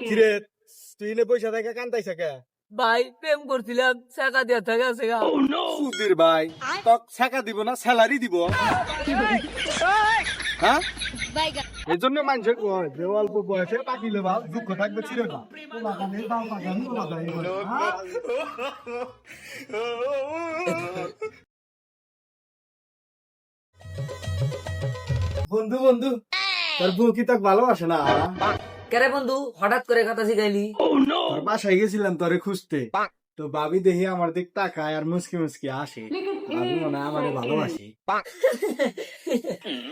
কিরে তুই এনে পয়সা থেকে কান্দাইছে কে ভাই প্রেম করছিলাম টাকা দিয়ে থাকে আছে গা সুধীর ভাই তক ছাকা দিব না স্যালারি দিব হ্যাঁ এই জন্য মানুষে কয় যে অল্প বয়সে পাকিলে ভাব দুঃখ থাকবে চিরকাল বন্ধু বন্ধু তোর বউ কি তোকে ভালোবাসে না? কেরে বন্ধু হঠাৎ করে কথা শিখাইলি? তোর বাসায় গেছিলাম তোরে খুঁজতে। তো ভাবি দেখি আমার দিক তাকায় আর মুসকি মুসকি আসে। ভাবি মনে আমারে ভালোবাসি।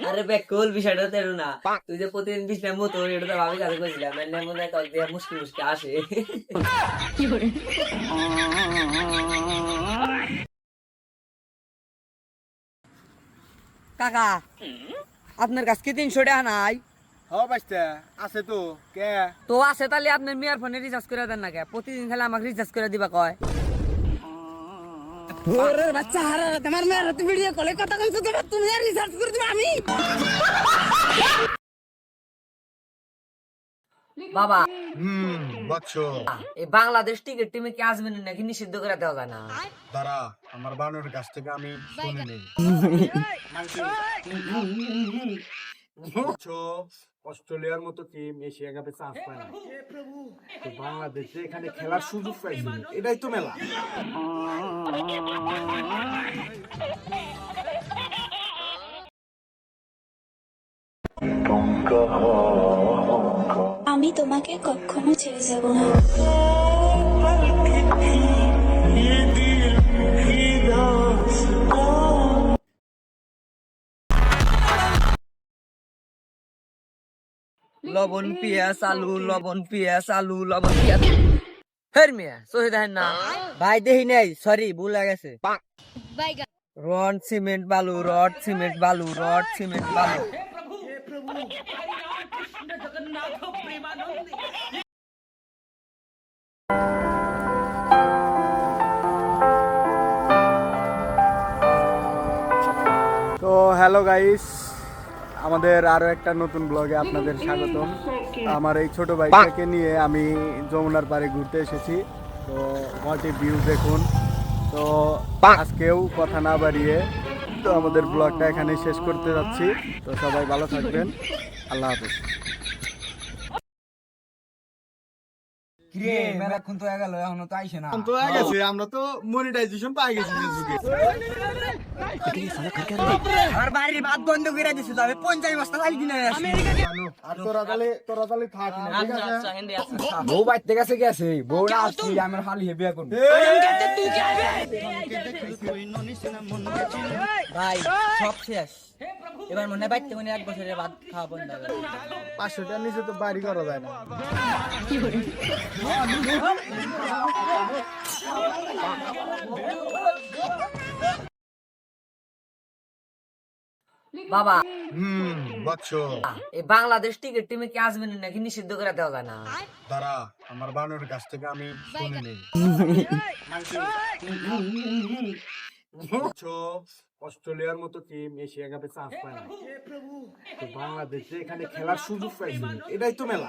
আরে বে কোল বিষয়টা তো না। তুই যে প্রতিদিন বিছনার মতো এটা তো ভাবি কাছে কইছিলাম। এর মনে হয় দিয়ে মুশকিল মুশকিল আসে। কাকা! আপনার কাছে কি তিনশো টাকা নাই? আছে তো কে? তো আছে তাহলে আপনার মেয়ের ফোনে রিচার্জ করে দেন না কে? প্রতিদিন খালি আমাকে রিচার্জ করে দিবা কয়। বাচ্চা হারা তোমার মেয়ের ভিডিও কলে কথা কইছো তোমার তুমি রিচার্জ করে দিবা আমি? বাবা। হুম বচ্চ এই বাংলাদেশ টিকিট টিমে কি আসবেন নাকি নিষিদ্ধ করে দেওয়া যায় না? দাঁড়া আমার বানর কাছ থেকে আমি শুনে নেই। বচ্চ অস্ট্রেলিয়ার মতো টিম এশিয়া কাপে চান্স পায় না। তো বাংলাদেশে এখানে খেলার সুযোগ পাইছে। এটাই তো মেলা। আমি তোমাকে কখনো ছেড়ে যাব না। লবণ, পিয়াজ, আলু, লবণ, পিয়াজ, আলু, লবণ, পিয়াজ। হের মিয়া সহি দেখেন না। ভাই দেখি নাই সরি ভুল গেছে। রড, সিমেন্ট, বালু, রড, সিমেন্ট, বালু, রড, সিমেন্ট, বালু। তো হ্যালো গাইস, আমাদের আরও একটা নতুন ব্লগে আপনাদের স্বাগতম। আমার এই ছোট বাইকটাকে নিয়ে আমি যমুনার পাড়ে ঘুরতে এসেছি। তো হোয়াট ভিউ দেখুন। তো আজকেও কথা না বাড়িয়ে তো আমাদের ব্লগটা এখানে শেষ করতে যাচ্ছি। তো সবাই ভালো থাকবেন। আল্লাহ হাফেজ। কিরে মেরাক্ষণ তো গেল এখনও তো আইসে না। তো গেছে আমরা তো মনিটাইজেশন পাই গেছি আর বাড়ির ভাত বন্ধ করে দিছে তবে পঞ্চাশ বস্তা কিনে আর তোরা তাহলে তোরা তাহলে থাক না ঠিক আছে? বউ বাইতে গেছে গেছে বউ না আসছি আমার হালি হে বিয়া করব ভাই সব শেষ। এবার মনে হয় বাইতে মনে এক বছরের ভাত খাওয়া বন্ধ হবে পাঁচশো টাকার নিচে তো বাড়ি করা যায় না বাবা হুম বচ্চ এই বাংলাদেশ টিকিট টিমে কি আসবেন নাকি নিষিদ্ধ করে দেওয়া যায় না দাঁড়া আমার বানর কাছ থেকে আমি শুনে নেই অস্ট্রেলিয়ার মতো টিম এশিয়া কাপে চান্স পায় না তো বাংলাদেশে এখানে খেলার সুযোগ পাইছে। এটাই তো মেলা।